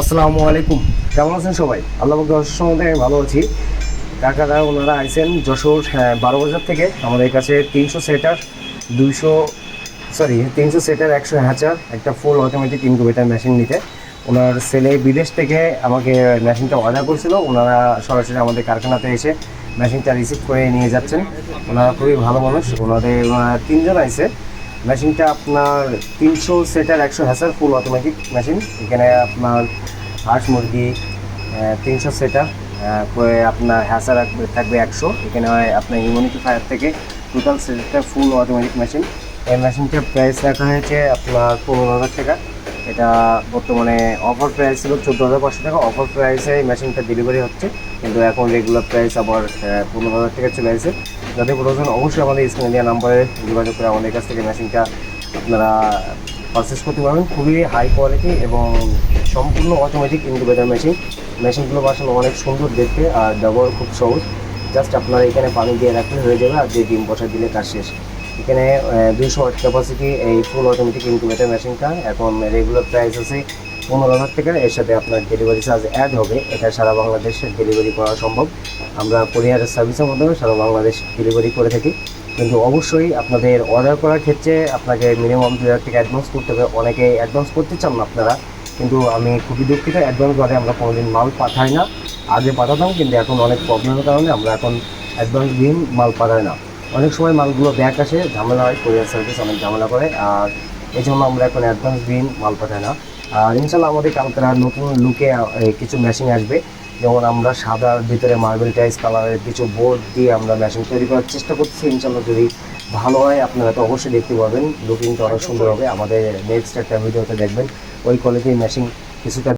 আসসালামু আলাইকুম। কেমন আছেন সবাই? আল্লাহ সম্বন্ধে আমি ভালো আছি। কাকারা ওনারা আইসেন যশোর হ্যাঁ, বারো বাজার থেকে। আমাদের কাছে তিনশো সেটার দুইশো সরি তিনশো সেটার একশো হ্যাচার একটা ফুল অটোমেটিক ইনকুবেটার মেশিন নিতে। ওনার ছেলে বিদেশ থেকে আমাকে মেশিনটা অর্ডার করেছিল। ওনারা সরাসরি আমাদের কারখানাতে এসে মেশিনটা রিসিভ করে নিয়ে যাচ্ছেন। ওনারা খুবই ভালো মানুষ। ওনাদের ওনারা তিনজন আইসে মেশিনটা আপনার তিনশো সেটার একশো হ্যাসার ফুল অটোমেটিক মেশিন এখানে আপনার হাঁস মুরগি তিনশো পরে আপনার রাখবে- থাকবে একশো। এখানে হয় আপনার ইমিউনিটি ফায়ার থেকে টোটাল সেটটা ফুল অটোমেটিক মেশিন এই মেশিনটার প্রাইস রাখা হয়েছে আপনার পনেরো হাজার টাকা। এটা বর্তমানে অফার প্রাইস ছিল চোদ্দ হাজার পাঁচশো টাকা। অফার প্রাইসে এই মেশিনটা ডেলিভারি হচ্ছে। কিন্তু এখন রেগুলার প্রাইস আবার পনেরো হাজার টাকা চলে আসে। যাদের প্রয়োজন অবশ্যই আমাদের স্ক্রিনে নাম্বারে যোগাযোগ করে আমাদের কাছ থেকে মেশিনটা আপনারা পারচেস করতে পারবেন। খুবই হাই কোয়ালিটি এবং সম্পূর্ণ অটোমেটিক ইনকিউবেটার মেশিন মেশিনগুলো আসলে অনেক সুন্দর দেখতে আর ব্যবহার খুব সহজ। জাস্ট আপনারা এখানে পানি দিয়ে রাখলে হয়ে যাবে আর যে ডিম বসা দিলে কাজ শেষ। এখানে দুইশো ওয়াট ক্যাপাসিটি এই ফুল অটোমেটিক ইনকিউবেটার মেশিনটা এখন রেগুলার প্রাইস আছে পনেরো হাজার টাকা। এর সাথে আপনার ডেলিভারি চার্জ অ্যাড হবে। এটা সারা বাংলাদেশে ডেলিভারি করা সম্ভব। আমরা কোরিয়ারের সার্ভিসের মাধ্যমে সারা বাংলাদেশ ডেলিভারি করে থাকি। কিন্তু অবশ্যই আপনাদের অর্ডার করার ক্ষেত্রে আপনাকে মিনিমাম দু হাজার টাকা অ্যাডভান্স করতে হবে। অনেকে অ্যাডভান্স করতে চান না আপনারা, কিন্তু আমি খুবই দুঃখিত অ্যাডভান্স করে আমরা কোনোদিন মাল পাঠাই না। আগে পাঠাতাম, কিন্তু এখন অনেক প্রবলেমের কারণে আমরা এখন অ্যাডভান্স দিন মাল পাঠাই না। অনেক সময় মালগুলো ব্যাক আসে, ঝামেলা হয় কোরিয়ার সার্ভিস অনেক ঝামেলা করে, আর এই জন্য আমরা এখন অ্যাডভান্স দিন মাল পাঠাই না। আর ইনশাল্লাহ আমাদের কালকেরা নতুন লুকে কিছু মেশিন আসবে। যেমন আমরা সাদার ভিতরে মার্বেল টাইস কালারের কিছু বোর্ড দিয়ে আমরা ম্যাশিং তৈরি করার চেষ্টা করছি ইনশাল্লাহ যদি ভালো হয়, আপনারা তো অবশ্যই দেখতে পাবেন। লুকিংটা অনেক সুন্দর হবে। আমাদের নেক্সট একটা ভিডিওতে দেখবেন। ওই কোয়ালিটির ম্যাশিং কিছুটা